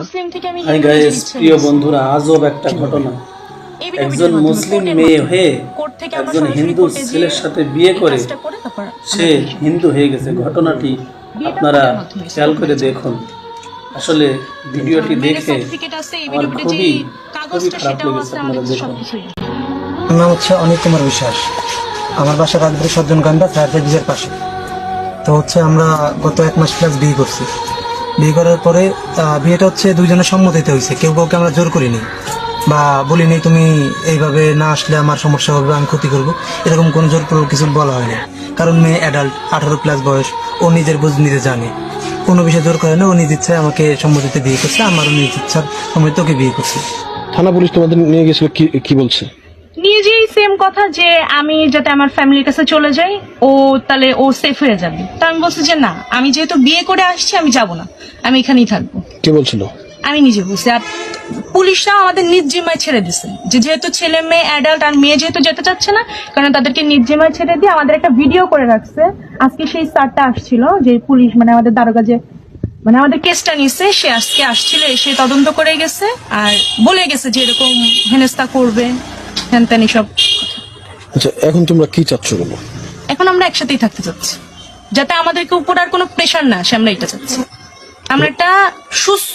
Muslim hi guys প্রিয় বন্ধুরা আজব একটা ঘটনা। একজন মুসলিম মেয়ে হয়ে কোর্ট থেকে আমরা একজন হিন্দু ছেলের সাথে বিয়ে করে সে হিন্দু হয়ে গেছে। ঘটনাটি আপনারা খেয়াল করে দেখুন। আসলে ভিডিওটি দেখে certificate আছে, এই আমার খুবই কাগজটা খুবই খারাপ লেগেছে আপনারা দেখুন। আমার নাম হচ্ছে অনিক কুমার বিশ্বাস। আমার বাসা রাজবাড়ি সজ্জন গান্ডা ফায়ার সার্ভিসের পাশে। তো হচ্ছে আমরা গত এক মাস প্লাস বিয়ে করছি। বিয়ে করার পরে বিয়েটা হচ্ছে দুইজনের সম্মতিতে হয়েছে। কেউ কাউকে আমরা জোর করিনি বা বলিনি, তুমি এইভাবে না আসলে আমার সমস্যা হবে, আমি ক্ষতি করব। এরকম কোনো জোর পূর্বক কিছু বলা হয়নি। কারণ মেয়ে অ্যাডাল্ট আঠারো প্লাস বয়স, ও নিজের বুঝ নিজে জানে। কোনো বিষয়ে জোর করে না, ও নিজ ইচ্ছায় আমাকে সম্মতিতে বিয়ে করছে আমারও নিজ ইচ্ছার সম্মতিতে ওকে বিয়ে করছে। থানা পুলিশ তোমাদের নিয়ে গেছিল কি বলছে? নিজেই সেম কথা যে আমি যাতে আমার ফ্যামিলির কাছে চলে যাই ও তাহলে ও সেফ হয়ে যাবে। তা আমি বলছি যে না আমি যেহেতু বিয়ে করে আসছি আমি যাব না। আমি এখানেই থাকব। কে বলছিল? আমি নিজে বুঝছি আর পুলিশরাও আমাদের নিজ জিম্মায় ছেড়ে দিছে। যে যেহেতু ছেলে মেয়ে অ্যাডাল্ট আর মেয়ে যেহেতু যেতে চাচ্ছে না কারণ তাদেরকে নির্জিমায় ছেড়ে দিয়ে আমাদের একটা ভিডিও করে রাখছে। আজকে সেই স্যারটা আসছিল যে পুলিশ মানে আমাদের দারোগা যে মানে আমাদের কেসটা নিছে সে আজকে আসছিল এসে তদন্ত করে গেছে আর বলে গেছে যে এরকম হেনস্থা করবে। হ্যান ত্যান সব। আচ্ছা এখন তোমরা কি চাচ্ছ বলো? এখন আমরা একসাথেই থাকতে চাচ্ছি। যাতে আমাদেরকে উপর আর কোনো প্রেশার না আসে আমরা এটা চাচ্ছি। আমরা একটা সুস্থ